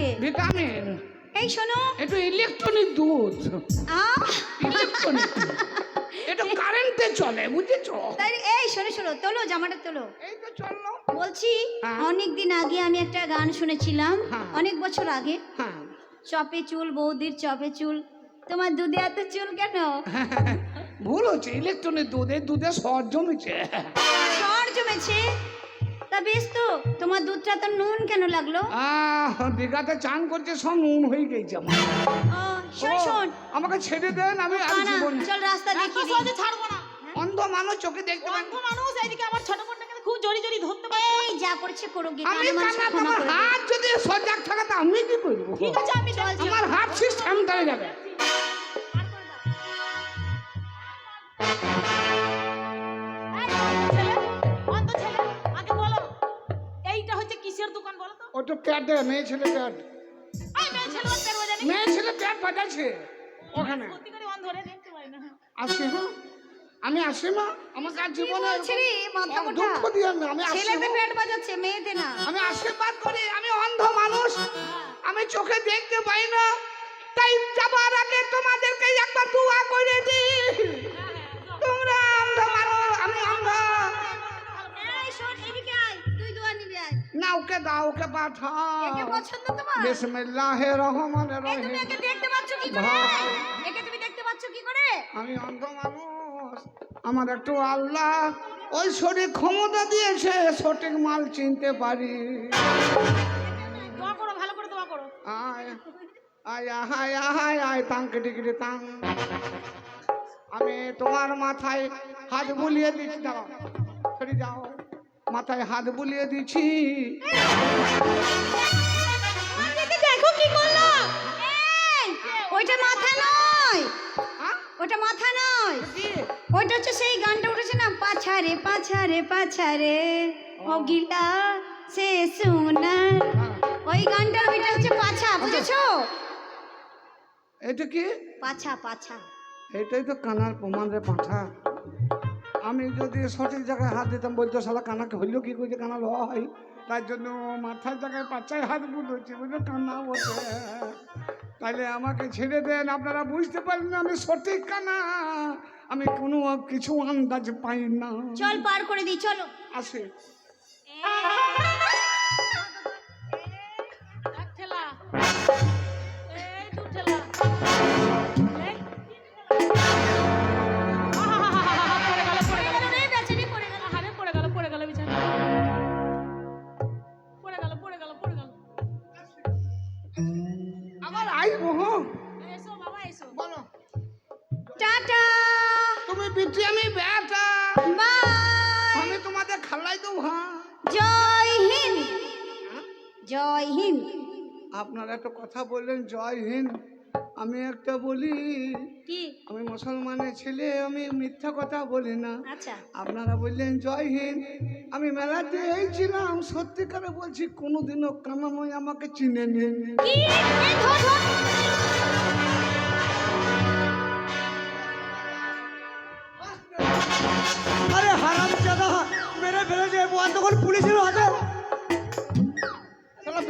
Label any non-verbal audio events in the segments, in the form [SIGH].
তোমাকে ভিটামিন। এই শোনো। একটু ইলেকট্রনিক দুধ। ইলেকট্রনিক এটা কারেন্টে চলে বুঝেছ? তাই এই শোনো শোনো তোলো জামাটা তোলো। এই তো চলল। বলছি হ্যাঁ। অনেক দিন আগে আমি একটা গান শুনেছিলাম হ্যাঁ। অনেক বছর আগে। হ্যাঁ। চপে চুল বৌদির চপে চুল। তোমার দুধে এত চুল কেন? ভুল হচ্ছে ইলেকট্রনিক দুধ দুধে সর জমেছে। সর জমেছে? বেশ তো। তোমার দুধটা তো নুন কেন লাগল? আহ দীঘাতে চান করছে সব নুন হয়ে গেছে আমার। শোন শোন। আমাকে ছেড়ে দেন আমি আর জীবন চল রাস্তা দেখি সহজে ছাড়বো না। অন্ধ মানুষ চোখে দেখতে পান অন্ধ মানুষ এইদিকে আমার ছোট বোনটাকে খুব জড়ি জড়ি ধরতে পারে। এই যা করছে করুক গে, আমি কানা তোমার হাত যদি সজাগ থাকে তো আমি কি করব? ঠিক আছে আমি। আমার হাত সিস্টেম ধরে যাবে। তো প্যাড দেয় মেয়ে ছেলে এই মেয়ে ছেলে প্যাড বাজাচ্ছে ওখানে। আসি হ্যাঁ আমি আসি মা আমার কাছে জীবনে দুঃখ দিয়ে না আমি ছেলেতে। পেট বাজাচ্ছে মেয়েতে না। আমি আশীর্বাদ করি আমি অন্ধ মানুষ। আমি চোখে দেখতে পাই না। তাই যাবার আগে তোমাদেরকে একবার দোয়া করে দি ওকে দাও ওকে পাঠাও। একে পছন্দ তোমার? বিসমিল্লাহির রহমানির এই তুমি একে দেখতে পাচ্ছ কি করে? একে তুমি দেখতে পাচ্ছ কি করে? আমি অন্ধ মানুষ। আমার একটু আল্লাহ। ওই শরীর ক্ষমতা দিয়েছে সঠিক মাল চিনতে পারি। দোয়া করো ভালো করে দোয়া করো। আয় আয় আয় আয় আয় তাং আমি তোমার মাথায় হাত বুলিয়ে দিচ্ছি দাও যাও। মাথায় হাত বুলিয়ে দিচ্ছি। দেখো কি করল। ওইটা মাথা নয়। হ্যাঁ? ওটা মাথা নয়। ওইটা হচ্ছে সেই গানটা উঠেছে না পাছারে পাছারে পাছারে। ও। গিলা সে সোনা। হ্যাঁ। ওই গানটার ওইটা হচ্ছে পাছা বুঝেছ? এটা কি? পাছা পাছা। এটাই তো কানার প্রমাণ রে পাঠা আমি যদি সঠিক জায়গায় হাত দিতাম বলতো সালা কানাকে হইল কি করে কানা লওয়া হয়। তার জন্য মাথার জায়গায় বাচ্চায় হাত বুলোচ্ছে বুঝলো কান্না বসে তাহলে আমাকে ছেড়ে দেন আপনারা বুঝতে পারেন না আমি সঠিক কানা। আমি কোনো কিছু আন্দাজ পাই না। চল পার করে দিই চলো। আসে। হিন্দ আপনারা একটা কথা বললেন জয় হিন্দ। আমি একটা বলি কি? আমি মুসলমানের ছেলে আমি মিথ্যা কথা বলি না। আচ্ছা। আপনারা বললেন জয় হিন্দ। আমি মেলাতে এইছিলাম সত্যিকারে বলছি কোনোদিনও কানাময় আমাকে চিনে ধর আরে হারাম জাদা মেরে ফেলেছে তখন পুলিশের হাতে।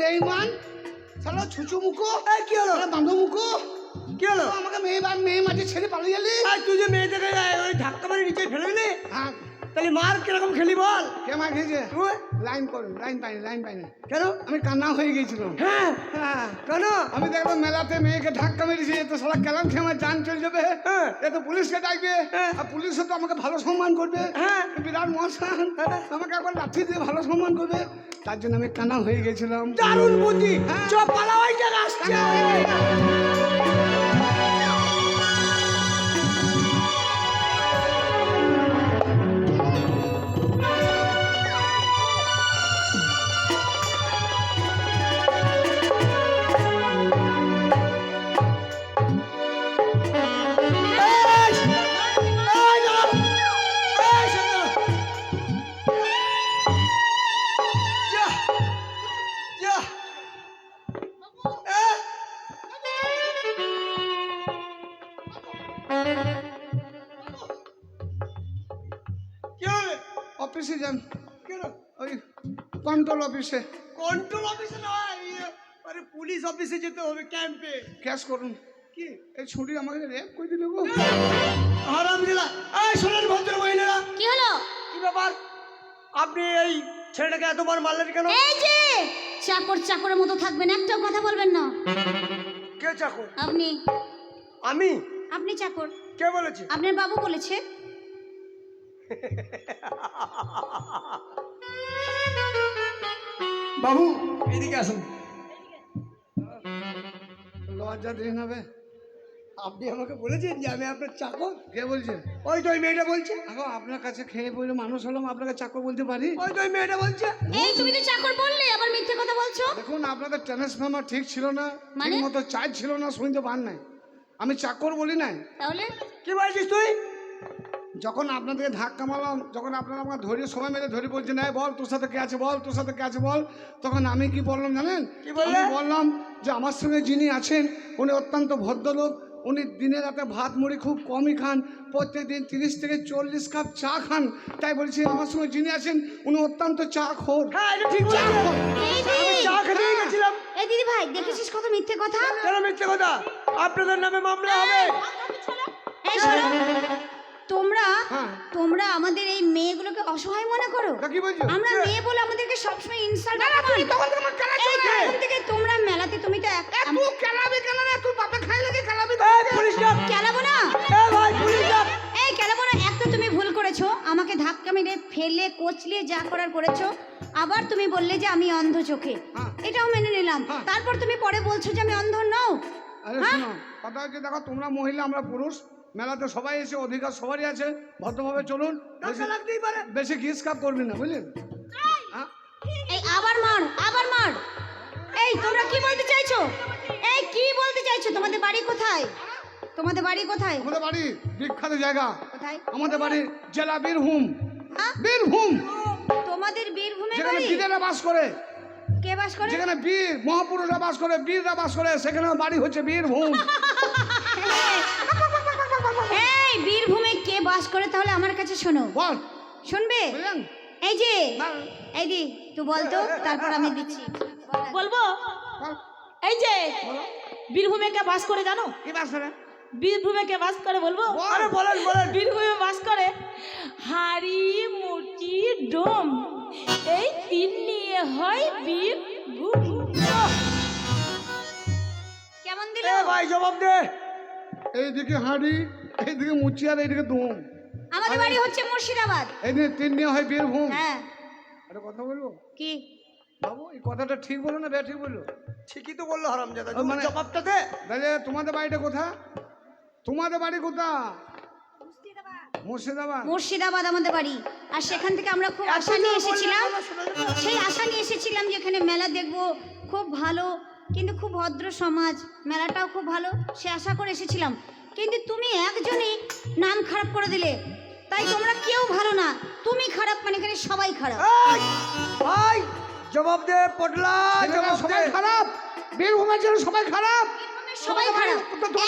বেঈমান শালা ছুচু মুখো এই কি হলো? বান্ধব মুখো। কি হলো? আমাকে মেয়ে বা মেয়ে মাঝে ছেড়ে পালিয়ে গেলি আর তুই যে মেয়েটাকে ওই ধাক্কা মারি নিচে ফেলে দিলি? হ্যাঁ। তাহলে মার কীরকম খেলি বল? কে মার খেয়েছে? তুই লাইন করুন লাইন পাইনি লাইন পাইনি। কেন? আমি কান্না হয়ে গেছিলাম হ্যাঁ। হ্যাঁ। কেন? আমি দেখলাম মেলাতে মেয়েকে ধাক্কা মেরেছে এ তো সালা কেলাম খেয়ে আমার জান চলে যাবে। হ্যাঁ। এ তো পুলিশকে ডাকবে। হ্যাঁ। আর পুলিশও তো আমাকে ভালো সম্মান করবে। হ্যাঁ। বিরাট মশান আমাকে একবার লাঠি দিয়ে ভালো সম্মান করবে। তার জন্য আমি কানা হয়ে গেছিলাম দারুণ বুদ্ধি। হ্যাঁ। চ পালা ওই জায়গা আসছে। যান। কেন? ওই কন্ট্রোল অফিসে কন্ট্রোল অফিসে নয় আরে পুলিশ অফিসে যেতে হবে ক্যাম্পে ক্যাশ করুন। কি? এই ছুটি আমাকে রেপ করে দিল গো। হারাম দিলা এই শোনেন ভদ্র মহিলারা। কি হলো? কি ব্যাপার? আপনি এই ছেলেটাকে এতবার মারলেন কেন? এই যে চাকর চাকরের মতো থাকবেন একটাও কথা বলবেন না। কে চাকর? আপনি। আমি? আপনি চাকর। কে বলেছে? আপনার বাবু বলেছে। [LAUGHS] বাবু। এদিকে আসুন। লজ্জা দিন হবে। আপনি আমাকে বলেছেন যে আমি আপনার চাকর। কে বলছে ওই তো ওই মেয়েটা বলছে। এখন আপনার কাছে খেয়ে পড়লে মানুষ হলাম আপনাকে চাকর বলতে পারি। ওই তো ওই মেয়েটা বলছে। এই তুমি তো চাকর বললে আবার মিথ্যে কথা বলছো? দেখুন আপনাদের ট্রান্সফর্মার ঠিক ছিল না মানে? ঠিক মতো চার্জ ছিল না শুনতে পান নাই। আমি চাকর বলি নাই। তাহলে? কি বলছিস তুই? যখন আপনাদেরকে ধাক্কা মারলাম যখন আপনারা আমাকে ধরে সবাই মিলে ধরে বলছেন না বল তোর সাথে কে আছে বল তোর সাথে কে আছে বল তখন আমি কি বললাম জানেন? কি বললাম যে আমার সঙ্গে যিনি আছেন উনি অত্যন্ত ভদ্রলোক উনি দিনে রাতে ভাত মুড়ি খুব কমই খান প্রত্যেক দিন তিরিশ থেকে চল্লিশ কাপ চা খান। তাই বলছি আমার সঙ্গে যিনি আছেন উনি অত্যন্ত চা খোর। হ্যাঁ চা খেতে গেছিলাম এই দিদি ভাই দেখেছিস কত মিথ্যে কথা? কেন মিথ্যে কথা? আপনাদের নামে মামলা হবে। এই শোনো তোমরা হ্যাঁ। তোমরা আমাদের এই মেয়েগুলোকে অসহায় মনে করো? আমরা মেয়ে বলে আমাদেরকে সবসময় ইনসাল্ট থেকে তোমরা মেলাতে তুমি তো এক- তুই কেলাবি কেন রে? তুই বাপে খাই লাগে কেলাবি এই পুলিশ ডাক কেলাবো না? এই ভাই পুলিশ ডাক এই কেলাবো না এক তো তুমি ভুল করেছ। আমাকে ধাক্কা মেরে ফেলে কোচলিয়ে যা করার করেছ। আবার তুমি বললে যে আমি অন্ধ চোখে। হ্যাঁ। এটাও মেনে নিলাম। হ্যাঁ। তারপর তুমি পরে বলছো যে আমি অন্ধ নও। আরে শোনো কথা হচ্ছে দেখো তোমরা মহিলা আমরা পুরুষ। মেলাতে সবাই এসে অধিকার সবারই আছে। ভদ্রভাবে চলুন। বেশি- লাগতেই পারে। বেশি ঘিস কাপ করবি না বুঝলেন? হ্যাঁ? এই আবার মার আবার মার। এই তোমরা কি বলতে চাইছো? এই কি বলতে চাইছো? তোমাদের বাড়ি কোথায়? তোমাদের বাড়ি কোথায়? আমাদের বাড়ি বিখ্যাত জায়গা। কোথায়? আমাদের বাড়ি জেলা বীরভূম। হ্যাঁ? বীরভূম। তোমাদের বীরভূমে যেখানে বীরেরা বাস করে। কে বাস করে? যেখানে বীর মহাপুরুষরা বাস করে বীররা বাস করে সেখানে বাড়ি হচ্ছে বীরভূম। [LAUGHS] বীরভূমে কে বাস করে তাহলে আমার কাছে শোনো। বল। শুনবে? এই যে এই দি তুই বলতো তারপর আমি দিচ্ছি। বলব? এই যে বীরভূমে কে বাস করে জানো? কি বাস করে? বীরভূমে কে বাস করে বলব? আরে বলেন বলেন। বীরভূমে বাস করে? হাড়ি মুটি ডোম এই তিন নিয়ে হয় বীরভূম। কেমন দিল? এ ভাই জবাব দে। এইদিকে হাঁড়ি এইদিকে মুচি আর এইদিকে দুম আমাদের বাড়ি হচ্ছে মুর্শিদাবাদ। এইদিকে তিন নিয়ে হয় বীরভূম হ্যাঁ। একটা কথা বলব? কি? বাবু এই কথাটা ঠিক বলো না বে ঠিক বলল ঠিকই তো বলল হারাম জাদা মানে- জবাবটা দে। তাহলে তোমাদের বাড়িটা কোথা তোমাদের বাড়ি কোথা মুর্শিদাবাদ। মুর্শিদাবাদ। আমাদের বাড়ি। আর সেখান থেকে আমরা খুব আশা নিয়ে এসেছিলাম। সেই আশা নিয়ে এসেছিলাম যে এখানে মেলা দেখব। খুব ভালো কিন্তু খুব ভদ্র সমাজ মেলাটাও খুব ভালো সে আশা করে এসেছিলাম। কিন্তু তুমি একজনই নাম খারাপ করে দিলে। তাই তোমরা কেউ ভালো না তুমি খারাপ মানে এখানে সবাই খারাপ। ভাই জবাব দে পটলা জবাব সবাই খারাপ? বীরভূমের জন্য সবাই খারাপ? সবাই খারাপ।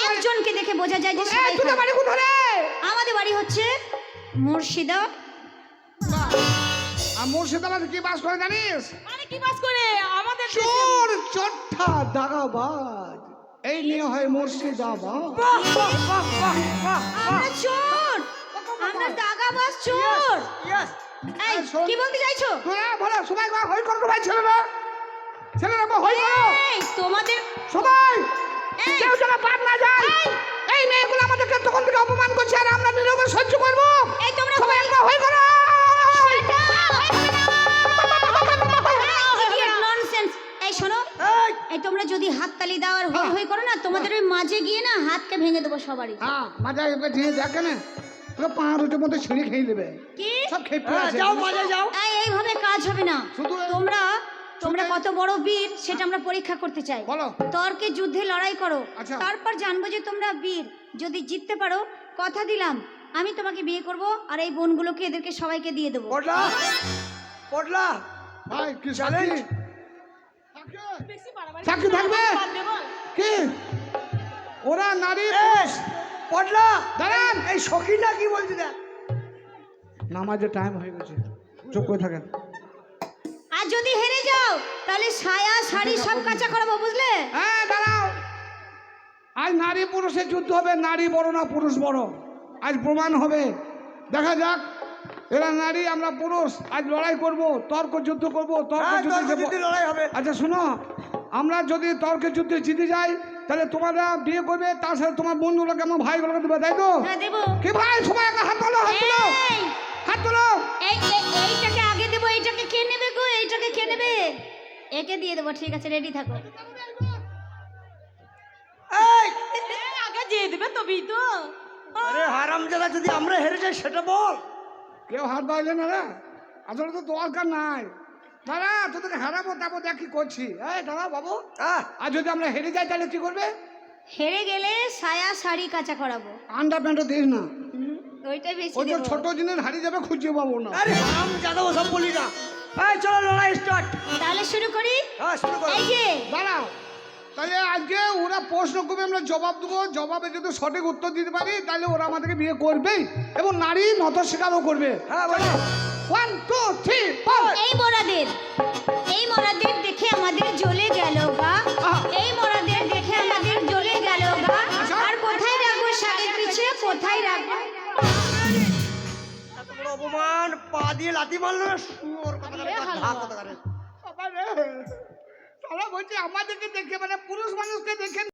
একজনকে দেখে বোঝা যায় যে সবাই খারাপ। বাড়ি কোথা রে? আমাদের বাড়ি হচ্ছে মুর্শিদা। আর মুর্শিদাবাদ কি বাস করে জানিস? মানে কি বাস করে? চোর চট্টা দাগাবাজ। এই নিয়ে হয় মুর্শিদাবাদ। বাহ বাহ বাহ বাহ বাহ আমরা চোর। আমরা দাগাবাজ চোর। এই কি বলতে চাইছো? তোরা বলো সবাই গা হই করো ভাই ছেলেরা। ছেলেরা গো হই করো। এই তোমাদের সবাই এই। কেউ যেন বাদ না যায়। এই। মেয়েগুলো আমাদেরকে তখন থেকে অপমান করছে আর আমরা নীরবে সহ্য করব। এই তোমরা সবাই একটা হই করো। এই তোমরা যদি হাত তালি দাও আর হই হই করো না তোমাদের ওই মাঝে গিয়ে না হাতকে ভেঙে দেবো সবারই। হ্যাঁ এবার দিয়ে দেখে না। তোরা পাঁচ রুটির মধ্যে ছিঁড়ে খেয়ে দেবে কি? সব খেয়ে হ্যাঁ, যাও মাঝে যাও। এই এইভাবে কাজ হবে না। তোমরা তোমরা কত বড় বীর সেটা আমরা পরীক্ষা করতে চাই। বলো। তর্কে যুদ্ধে লড়াই করো। আচ্ছা। তারপর জানব যে তোমরা বীর। যদি জিততে পারো কথা দিলাম। আমি তোমাকে বিয়ে করব আর এই বোনগুলোকে এদেরকে সবাইকে দিয়ে দেবো। পটলা! পটলা! ভাই কি চ্যালেঞ্জ সাক্ষী থাকবে। কি? ওরা নারী পটলা দাঁড়ান। এই সখীটা কি বলছি দেখ? নামাজের টাইম হয়ে গেছে। চুপ করে থাকেন। আর যদি হেরে যাও তাহলে সায়া শাড়ি সব কাঁচা করাবো বুঝলে? হ্যাঁ দাঁড়াও। আজ নারী পুরুষের যুদ্ধ হবে নারী বড় না পুরুষ বড়? আজ প্রমাণ হবে। দেখা যাক। এরা নারী আমরা পুরুষ। আজ লড়াই করব তর্ক যুদ্ধ করব তর্ক হ্যাঁ যুদ্ধে লড়াই হবে। আচ্ছা শোনো আমরা যদি তর্কে যুদ্ধে জিতে যাই তাহলে তোমরা বিয়ে করবে তার সাথে তোমার বন্ধুগুলোকে আমার ভাইগুলোকে দেবে তাই তো? হ্যাঁ কি ভাই সবাই একটা হাত তোলো হাত তোলো। হাত তোলো। এই এই- এইটাকে আগে দেবো এইটাকে কে নেবে গো? এইটাকে কে নেবে? একে দিয়ে দেবো ঠিক আছে রেডি থাকো। এই! আগে দিয়ে দেবে তবেই তো। আরে হারাম জাদা যদি আমরা হেরে যাই সেটা বল। কেউ হাত বাড়লে না রে? আসলে তো দরকার নাই। দাঁড়া তোদেরকে হারাবো তারপর দেখ কি করছি। এই দাঁড়া বাবু। আর যদি আমরা হেরে যাই তাহলে কি করবে? হেরে গেলে সায়া শাড়ি কাঁচা করাবো। আন্ডার প্যান্টও দিস না। ওইটাই বেশি ওই ছোট জিনিস হারিয়ে যাবে খুঁজে পাবো না। আরে হারাম জাদা ওসব বলি না। এই চলো লড়াই স্টার্ট তাহলে শুরু করি? হ্যাঁ শুরু করো। এই যে দাঁড়াও। তাহলে আজকে ওরা প্রশ্ন করবে আমরা জবাব দেবো। জবাবে যদি সঠিক উত্তর দিতে পারি তাহলে ওরা আমাদেরকে বিয়ে করবেই এবং নারী নত স্বীকারও করবে। হ্যাঁ ওয়ান টু থ্রি এই মরাদের এই মরাদের দেখে আমাদের জ্বলে গেল গা। এই মরাদের দেখে আমাদের জ্বলে গেল গা। আচ্ছা। আর কোথায় রাখব শাড়ির পিছে কোথায় রাখব? অপমান পা দিয়ে লাথি মারলো না শুয়োর কথা বলছে আমাদেরকে দেখে মানে পুরুষ মানুষকে দেখে